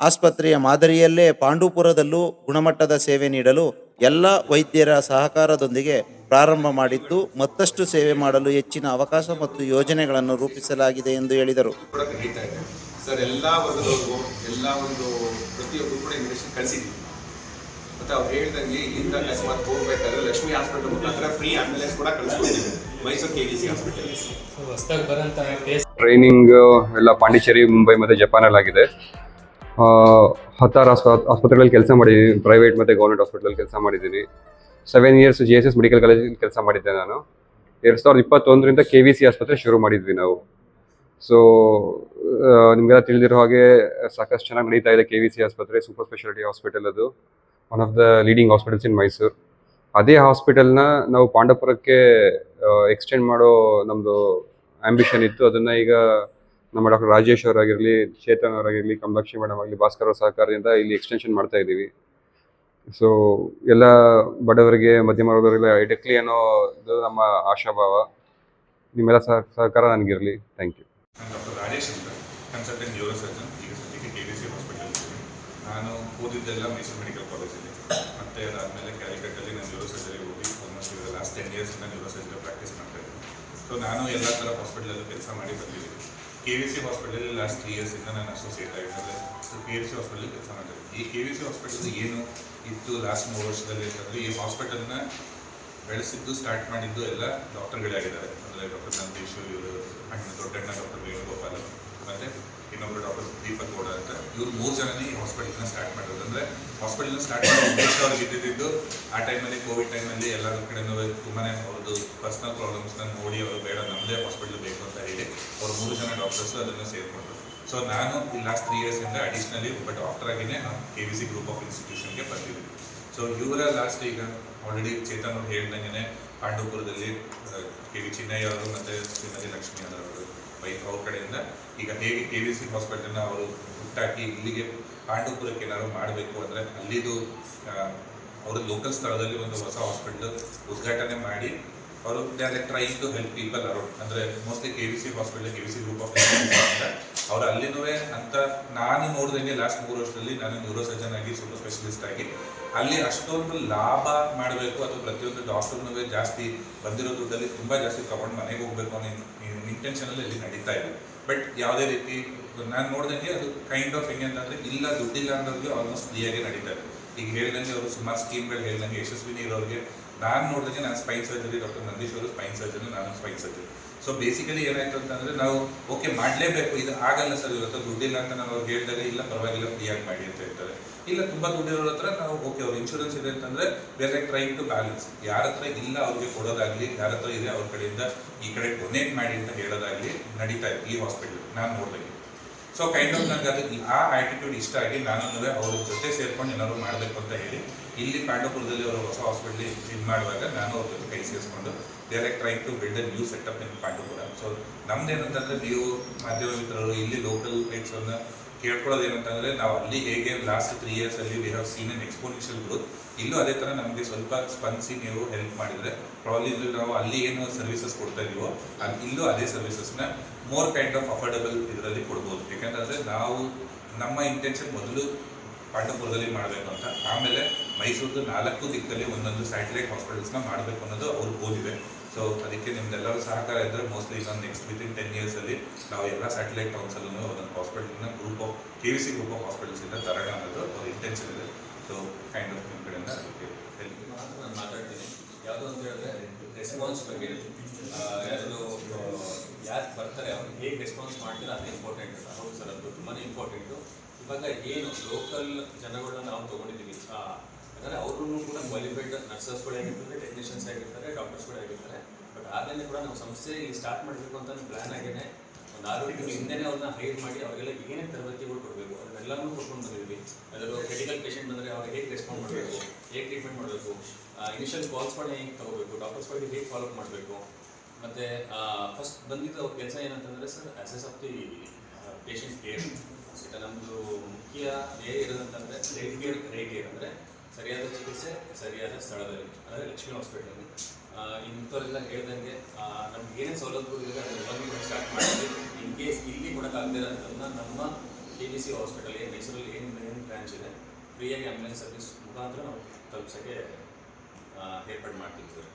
ಆಸ್ಪತ್ರೆಯ ಮಾದರಿಯಲ್ಲೇ ಪಾಂಡೂಪುರದಲ್ಲೂ ಗುಣಮಟ್ಟದ ಸೇವೆ ನೀಡಲು ಎಲ್ಲ ವೈದ್ಯರ ಸಹಕಾರದೊಂದಿಗೆ ಪ್ರಾರಂಭ ಮಾಡಿದ್ದು ಮತ್ತಷ್ಟು ಸೇವೆ ಮಾಡಲು ಹೆಚ್ಚಿನ ಅವಕಾಶ ಮತ್ತು ಯೋಜನೆಗಳನ್ನು ರೂಪಿಸಲಾಗಿದೆ ಎಂದು ಹೇಳಿದರು. ಸರ್ ಎಲ್ಲ ವರ್ಗದವ್ರಿಗೂ ಎಲ್ಲ ಒಂದು ಪ್ರತಿಯೊಬ್ಬರು ಕೂಡ ಇಂಜೆಕ್ಷನ್ ಕಳಿಸಿದ್ವಿ. ಮತ್ತೆ ಅವ್ರು ಹೇಳ್ದಂಗೆ ಇಲ್ಲಿಂದ ಅಕಸ್ಮಾತ್ ಹೋಗ್ಬೇಕಾದ್ರೆ ಲಕ್ಷ್ಮಿ ಹಾಸ್ಪಿಟಲ್ ಮುಖಾಂತರ ಫ್ರೀ ಆಂಬುಲೆನ್ಸ್ ಕೂಡ ಕಳಿಸ್ಕೊಟ್ಟಿದ್ದೀವಿ Mysuru K V C hospital. Training ಎಲ್ಲ ಪಾಂಡಿಚೇರಿ ಮುಂಬೈ ಮತ್ತು ಜಪಾನಲ್ಲಿ ಆಗಿದೆ ಹತ್ತಾರು ಆಸ್ಪ, ಆಸ್ಪತ್ರೆಗಳಲ್ಲಿ ಕೆಲಸ ಮಾಡಿದ್ದೀನಿ ಪ್ರೈವೇಟ್ ಮತ್ತು ಗೌರ್ಮೆಂಟ್ ಹಾಸ್ಪಿಟಲಲ್ಲಿ ಕೆಲಸ ಮಾಡಿದ್ದೀನಿ seven years G S S medical ಕಾಲೇಜಲ್ಲಿ ಕೆಲಸ ಮಾಡಿದ್ದೆ ನಾನು. ಎರಡು ಸಾವಿರದ ಇಪ್ಪತ್ತೊಂದರಿಂದ ಕೆ ವಿ ಸಿ ಆಸ್ಪತ್ರೆ ಶುರು ಮಾಡಿದ್ವಿ ನಾವು. ಸೊ ನಿಮಗೆಲ್ಲ ತಿಳಿದಿರೋ ಹಾಗೆ ಸಾಕಷ್ಟು ಚೆನ್ನಾಗಿ ನಡೀತಾ ಇದೆ ಕೆ ವಿ ಸಿ ಆಸ್ಪತ್ರೆ ಸೂಪರ್ ಸ್ಪೆಷಾಲಿಟಿ ಹಾಸ್ಪಿಟಲ್ ಅದು. One of the leading hospitals in Mysuru ಅದೇ ಹಾಸ್ಪಿಟಲ್ನ ನಾವು ಪಾಂಡವಪುರಕ್ಕೆ ಎಕ್ಸ್ಟೆಂಡ್ ಮಾಡೋ ನಮ್ಮದು ಆಂಬಿಷನ್ ಇತ್ತು. ಅದನ್ನು ಈಗ ನಮ್ಮ ಡಾಕ್ಟರ್ ರಾಜೇಶ್ ಅವರಾಗಿರಲಿ, ಚೇತನ್ ಅವರಾಗಿರಲಿ ಕಮಲಕ್ಷಿ ಮೇಡಮ್ ಆಗಲಿ, ಭಾಸ್ಕರ್ ಅವ್ರ ಸಹಕಾರದಿಂದ ಇಲ್ಲಿ ಎಕ್ಸ್ಟೆನ್ಷನ್ ಮಾಡ್ತಾ ಇದ್ದೀವಿ ಸೊ ಎಲ್ಲ ಬಡವರಿಗೆ, ಮಧ್ಯಮ ವರ್ಗದವರಿಗೆಲ್ಲ ಎಡಕ್ಲಿ ಅನ್ನೋದು ನಮ್ಮ ಆಶಾಭಾವ. ನಿಮ್ಮೆಲ್ಲ ಸಹ, ಸಹಕಾರ ನನಗಿರಲಿ. ಥ್ಯಾಂಕ್ ಯು ಡಾಕ್ಟರ್ ನಾನು ಓದಿದ್ದೆಲ್ಲ ಮೈಸೂರು ಮೆಡಿಕಲ್ ಕಾಲೇಜಲ್ಲಿ ಮತ್ತು ಅದಾದಮೇಲೆ ಕ್ಯಾಲಿಕಟ್ಟಲ್ಲಿ ನಾನು ನ್ಯೂರೋ ಸರ್ಜರಿ ಹೋಗಿ ಆಲ್ಮೋಸ್ಟ್ ಈಗ ಲಾಸ್ಟ್ ಟೆನ್ ಇಯರ್ಸಿಂದ ನ್ಯೂರೋ ಸರ್ಜರಿ ಪ್ರಾಕ್ಟೀಸ್ ಮಾಡ್ತಾ ಇದ್ದೀನಿ. ಸೊ ನಾನು ಎಲ್ಲ ಥರ ಹಾಸ್ಪಿಟಲಲ್ಲೂ ಕೆಲಸ ಮಾಡಿ ಬಂದಿದ್ದೀನಿ. ಕೆ ವಿ ಸಿ ಹಾಸ್ಪಿಟಲಲ್ಲಿ ಲಾಸ್ಟ್ ತ್ರೀ ಇಯರ್ಸಿಂದ ನಾನು ಅಸೋಸಿಯೇಟ್ ಆಗಿದ್ದೆ so K V C hospital ಕೆಲಸ ಮಾಡಿದ್ದೀನಿ ಈ ಕೆ ವಿ ಸಿ ಹಾಸ್ಪಿಟಲ್ ಏನು ಇತ್ತು ಲಾಸ್ಟ್ ಮೂರು ವರ್ಷದಲ್ಲಿ ಅಂತಂದರೆ ಈ ಹಾಸ್ಪಿಟಲ್ನ ಬೆಳೆಸಿದ್ದು ಸ್ಟಾರ್ಟ್ ಮಾಡಿದ್ದು ಎಲ್ಲ ಡಾಕ್ಟರ್ಗಳೇ ಆಗಿದ್ದಾರೆ. ಅಂದರೆ ಡಾಕ್ಟರ್ ನಂದೀಶ್ ಇವರು ಅಣ್ಣ ದೊಡ್ಡಣ್ಣ ಡಾಕ್ಟರ್ ವೇಣುಗೋಪಾಲ್ ಮತ್ತು ಇನ್ನೊಬ್ಬರು ಡಾಕ್ಟರ್ ದೀಪಕ್ ಗೌಡ ಅಂತ ಇವ್ರು ಮೂರು ಜನನೇ ಈ ಹಾಸ್ಪಿಟಲ್ನ ಸ್ಟಾರ್ಟ್ ಮಾಡೋದು. ಅಂದರೆ ಹಾಸ್ಪಿಟಲ್ನ ಸ್ಟಾರ್ಟ್ ಮಾಡೋ ಅವ್ರಿಗೆ ಇದ್ದಿದ್ದು ಆ ಟೈಮಲ್ಲಿ ಕೋವಿಡ್ ಟೈಮಲ್ಲಿ ಎಲ್ಲರ ಕಡೆನೂ ತುಂಬಾ ಅವ್ರದ್ದು ಪರ್ಸ್ನಲ್ ಪ್ರಾಬ್ಲಮ್ಸ್ನ ನೋಡಿ ಅವರು, ಬೇಡ ನಮ್ಮದೇ ಹಾಸ್ಪಿಟಲ್ ಬೇಕು ಅಂತ ಹೇಳಿ ಅವ್ರು ಮೂರು ಜನ ಡಾಕ್ಟರ್ಸ್ ಅದನ್ನು ಸೇರಿಕೊಂಡ್ರು. ಸೊ ನಾನು ಈ ಲಾಸ್ಟ್ ತ್ರೀ ಇಯರ್ಸಿಂದ ಅಡಿಷ್ನಲಿ ಒಬ್ಬ ಡಾಕ್ಟರ್ ಆಗಿನೇ ನಾನು K V C group of ಇನ್ಸ್ಟಿಟ್ಯೂಷನ್ಗೆ ಬಂದಿದ್ದೀನಿ. ಸೊ ಇವರ ಲಾಸ್ಟ್ ಈಗ ಆಲ್ರೆಡಿ ಚೇತನ್ ಅವ್ರು ಹೇಳ್ದಂಗೆ ಪಾಂಡವಪುರದಲ್ಲಿ ಕೆ ವಿ ಚಿನ್ನಯ್ಯ ಅವರು ಮತ್ತು ಶ್ರೀಮತಿ ಲಕ್ಷ್ಮೀ ಅವರು ವೈಫ್ ಅವ್ರ ಕಡೆಯಿಂದ ಈಗ ಹೇಗೆ ಕೆ ವಿ ಸಿ ಹಾಸ್ಪಿಟಲ್ನ ಅವರು ಹುಟ್ಟಾಕಿ ಇಲ್ಲಿಗೆ ಪಾಂಡವಪುರಕ್ಕೆ ಏನಾದ್ರು ಮಾಡಬೇಕು ಅಂದರೆ ಅಲ್ಲಿದು ಅವರು ಲೋಕಲ್ ಸ್ಥಳದಲ್ಲಿ ಒಂದು ಹೊಸ ಹಾಸ್ಪಿಟಲ್ ಉದ್ಘಾಟನೆ ಮಾಡಿ, ಅವರು they try to help people around ಅಂದರೆ mostly K V C hospital K V C group of ಅವ್ರು ಅಲ್ಲಿನೂ ಅಂತ ನಾನು ನೋಡಿದಂಗೆ ಲಾಸ್ಟ್ ಮೂರು ವರ್ಷದಲ್ಲಿ ನಾನು ನ್ಯೂರೋ ಸರ್ಜನ್ ಆಗಿ ಸೂಪರ್ ಸ್ಪೆಷಲಿಸ್ಟ್ ಆಗಿ, ಅಲ್ಲಿ ಅಷ್ಟೊಂದು ಲಾಭ ಮಾಡಬೇಕು ಅಥವಾ ಪ್ರತಿಯೊಂದು ಡಾಕ್ಟರ್ನೂ ಜಾಸ್ತಿ ಬಂದಿರೋ ದುಡ್ಡಲ್ಲಿ ತುಂಬ ಜಾಸ್ತಿ ತಗೊಂಡು ಮನೆಗೆ ಹೋಗ್ಬೇಕು ಅನ್ನೋ ಇಂಟೆನ್ಷನಲ್ಲಿ ಅಲ್ಲಿ ನಡೀತಾ ಇದೆ. ಬಟ್ ಯಾವುದೇ ರೀತಿ, ನಾನು ನೋಡಿದಂಗೆ ಅದು ಕೈಂಡ್ ಆಫ್ ಹೆಂಗೆ ಅಂತಂದರೆ, ಇಲ್ಲ ದುಡ್ಡಿಲ್ಲ ಅನ್ನೋರಿಗೆ ಆಲ್ಮೋಸ್ಟ್ ಫ್ರೀಯಾಗಿ ನಡೀತಾರೆ ಈಗ ಹೇಳಿದಂಗೆ ಅವರು ಸುಮಾರು ಸ್ಕೀಮ್ಗಳು ಹೇಳಿದಂಗೆ ಯಶಸ್ವಿನಿ ಇರೋರಿಗೆ, ನಾನು ನೋಡಿದಂಗೆ ನಾನು ಸ್ಪೈನ್ ಸರ್ಜರಿ ಡಾಕ್ಟರ್ ನಂದೀಶ್ ಅವರು ಸ್ಪೈನ್ ಸರ್ಜರಿ ನಾನು ಸ್ಪೈನ್ ಸರ್ಜರಿ ಸೊ ಬೇಸಿಕಲಿ ಏನಾಯ್ತು ಅಂತಂದ್ರೆ ನಾವು ಓಕೆ ಮಾಡಲೇಬೇಕು, ಇದು ಆಗಲ್ಲ ಸರ್ ಇವತ್ತು ದುಡ್ಡಿಲ್ಲ ಅಂತ ನಾವು ಅವ್ರಿಗೆ ಹೇಳಿದಾಗ, ಇಲ್ಲ ಪರವಾಗಿಲ್ಲ ಫ್ರೀಯಾಗಿ ಮಾಡಿ ಅಂತ ಹೇಳ್ತಾರೆ. ಇಲ್ಲ, ತುಂಬಾ ದುಡ್ಡಿರೋರ ಹತ್ರ ನಾವು ಓಕೆ ಅವ್ರ ಇನ್ಶೂರೆನ್ಸ್ ಇದೆ ಅಂತಂದ್ರೆ ಬೇರೆ ಟ್ರೈಂಗ್ ಟು ಬ್ಯಾಲೆನ್ಸ್ ಯಾರ ಹತ್ರ ಇಲ್ಲ ಅವ್ರಿಗೆ ಕೊಡೋದಾಗ್ಲಿ, ಯಾರ ಹತ್ರ ಇದೆ ಅವ್ರ ಕಡೆಯಿಂದ ಈ ಕಡೆ ಡೊನೇಟ್ ಮಾಡಿ ಅಂತ ಹೇಳೋದಾಗ್ಲಿ ನಡೀತಾ ಇದೆ ಈ ಹಾಸ್ಪಿಟಲ್ ನಾನು ನೋಡ್ಬೇಕು. ಸೊ ಕೈಂಡ್ ಆಫ್ ನನಗೆ ಅದು ಆ ಆಟಿಟ್ಯೂಡ್ ಇಷ್ಟ ಆಗಿ ನಾನು ಅವ್ರ ಜೊತೆ ಸೇರ್ಕೊಂಡು ಏನಾದ್ರು ಮಾಡಬೇಕು ಅಂತ ಹೇಳಿ, ಇಲ್ಲಿ ಪಾಂಡವಪುರದಲ್ಲಿ ಅವರು ಹೊಸ ಹಾಸ್ಪಿಟ್ಲ್ ಇದು ಮಾಡುವಾಗ ನಾನು ಅವ್ರ ಜೊತೆ ಕೈ ಸೇರಿಸ್ಕೊಂಡು are trying to build a new setup in Pandavapura. So ನಮ್ದು ಏನಂತಂದ್ರೆ ನೀವು ಮಾಧ್ಯಮ ಮಿತ್ರರು, ಇಲ್ಲಿ ಲೋಕಲ್ ಅನ್ನ ಕೇಳ್ಕೊಳ್ಳೋದು ಏನಂತಂದ್ರೆ ನಾವು ಅಲ್ಲಿ ಹೇಗೆ ಲಾಸ್ಟ್ ತ್ರೀ ಇಯರ್ಸ್ ಅಲ್ಲಿ we have seen an exponential growth ಇಲ್ಲೂ ಅದೇ ಥರ ನಮಗೆ ಸ್ವಲ್ಪ ಸ್ಪಂದಿಸಿ ನೀವು ಹೆಲ್ಪ್ ಮಾಡಿದರೆ ಪ್ರಾಬ್ಲಿ ನಾವು ಅಲ್ಲಿ ಏನು ಸರ್ವಿಸಸ್ ಕೊಡ್ತಾ ಇದೀವೋ ಅಲ್ಲಿ ಇಲ್ಲೂ ಅದೇ ಸರ್ವಿಸಸ್ನ ಮೋರ್ ಕೈಂಡ್ ಆಫ್ ಅಫೋರ್ಡಬಲ್ ಇದರಲ್ಲಿ ಕೊಡ್ಬೋದು. ಯಾಕಂತಂದರೆ ನಾವು ನಮ್ಮ ಇಂಟೆನ್ಷನ್ ಮೊದಲು ಪಾಂಡವಪುರದಲ್ಲಿ ಮಾಡಬೇಕು ಅಂತ. ಆಮೇಲೆ ಮೈಸೂರು ನಾಲ್ಕು ದಿಕ್ಕಲ್ಲಿ ಒಂದೊಂದು ಸ್ಯಾಟಲೈಟ್ ಹಾಸ್ಪಿಟಲ್ಸ್ನ ಮಾಡಬೇಕು ಅನ್ನೋದು ಅವ್ರ ಗೋಲ್ ಇದೆ. ಸೊ ಅದಕ್ಕೆ ನಿಮ್ದೆಲ್ಲರೂ ಸಹಕಾರ ಇದ್ದರೆ ಮೋಸ್ಟ್ಲಿ ಇನ್ನೊಂದು ನೆಕ್ಸ್ಟ್ ವಿತಿನ್ ಟೆನ್ ಇಯರ್ಸಲ್ಲಿ ನಾವು ಎಲ್ಲ ಸ್ಯಾಟಲೈಟ್ ಟೌನ್ಸಲ್ಲೂ ಒಂದೊಂದು ಹಾಸ್ಪಿಟಲ್ನ group of K V C group of ಹಾಸ್ಪಿಟಲ್ಸಿಂದ ತರೋಣ ಅನ್ನೋದು ಅವ್ರ ಇಂಟೆನ್ಷನ್ ಇದೆ. ಸೊ ಕೈಂಡ್ ಆಫ್ ನಿಮ್ಮ ಕಡೆಯಿಂದ ಅದಕ್ಕೆ ನಾನು ಮಾತಾಡ್ತೀನಿ. ಯಾವುದು ಅಂತ ಹೇಳಿದ್ರೆ ರೆಸ್ಪಾನ್ಸ್ ಬಗ್ಗೆ. ಯಾರು ಯಾರು ಬರ್ತಾರೆ, ಅವ್ರು ಹೇಗೆ ರೆಸ್ಪಾನ್ಸ್ ಮಾಡ್ತಾರೆ ಅದು ಇಂಪಾರ್ಟೆಂಟ್ ಹೌದು ಸರ್, ಅದು ತುಂಬಾ ಇಂಪಾರ್ಟೆಂಟು ಇವಾಗ ಏನು ಲೋಕಲ್ ಜನಗಳನ್ನ ನಾವು ತೊಗೊಂಡಿದ್ದೀವಿ. ಯಾಕಂದರೆ ಅವ್ರೂ ಕೂಡ ಕ್ವಾಲಿಫೈಡ್ ನರ್ಸಸ್ಗಳೇ ಆಗಿರ್ತಾರೆ ಟೆಕ್ನಿಷಿಯನ್ಸ್ ಆಗಿರ್ತಾರೆ ಡಾಕ್ಟರ್ಸ್ಗಳೇ ಆಗಿರ್ತಾರೆ ಬಟ್ ಆಗಲೇ ಕೂಡ ನಾವು ಸಂಸ್ಥೆ ಇಲ್ಲಿ ಸ್ಟಾರ್ಟ್ ಮಾಡಬೇಕು ಅಂತ ಪ್ಲಾನ್ ಆಗಿದೆ ಒಂದು ಆರು ತಿಂಗಳು ಹಿಂದೆನೇ ಅವ್ರನ್ನ ಹೈರ್ ಮಾಡಿ ಅವರಿಗೆಲ್ಲ ಏನೇ ತರಬೇತಿಗಳು ಕೊಡಬೇಕು ಅದನ್ನೆಲ್ಲನೂ ಕೊಟ್ಕೊಂಡು ಬಂದಿದ್ವಿ ಅದರಲ್ಲೂ ಕ್ರಿಟಿಕಲ್ ಪೇಷಂಟ್ ಬಂದರೆ ಅವ್ರಿಗೆ ಹೇಗೆ ರೆಸ್ಪಾಂಡ್ ಮಾಡಬೇಕು, ಹೇಗೆ ಟ್ರೀಟ್ಮೆಂಟ್ ಮಾಡಬೇಕು ಇನಿಷಿಯಲ್ ಕಾಲ್ಸ್ಗಳನ್ನ ಹೇಗೆ ತಗೋಬೇಕು ಡಾಕ್ಟರ್ಸ್ಗಳಿಗೆ ಹೇಗೆ ಫಾಲೋ ಮಾಡಬೇಕು. ಮತ್ತು ಫಸ್ಟ್ ಬಂದಿದ್ದು ಅವ್ರ ಕೆಲಸ ಏನಂತಂದರೆ sir assess of the patient care ಈಗ ನಮ್ಮದು ಮುಖ್ಯ ಏ ಇರೋದಂತಂದರೆ ರೈಟ್ ಕೇರ್ ರೈಟ್ ಕೇರ್ ಅಂದರೆ ಸರಿಯಾದ ಚಿಕಿತ್ಸೆ, ಸರಿಯಾದ ಸ್ಥಳದಲ್ಲಿ, ಅಂದರೆ ಲಕ್ಷ್ಮೀ ಹಾಸ್ಪಿಟಲಲ್ಲಿ ಇಂಥವರೆಲ್ಲ ಹೇಳ್ದಂಗೆ ನಮ್ಗೆ ಏನೇನು ಸೌಲಭ್ಯಗಳು ಇದೆ ಅದನ್ನೆಲ್ಲನೂ ಸ್ಟಾರ್ಟ್ ಮಾಡಿದ್ವಿ ಇನ್ ಕೇಸ್ ಇಲ್ಲಿ ಕೊಡೋಕ್ಕಾಗದೇ ಇರೋದನ್ನ ನಮ್ಮ ಕೆ ಬಿ ಸಿ ಹಾಸ್ಪಿಟಲ್ ಏನು ಮೈಸೂರಲ್ಲಿ ಏನು ಏನು ಬ್ರ್ಯಾಂಚ್ ಇದೆ ಫ್ರೀಯಾಗಿ ಆಂಬುಲೆನ್ಸ್ ಸರ್ವಿಸ್ ಮುಖಾಂತರ ನಾವು ತಲುಪಿಸೋಕ್ಕೆ ಏರ್ಪಾಡು ಮಾಡ್ತೀವಿ ಸರ್.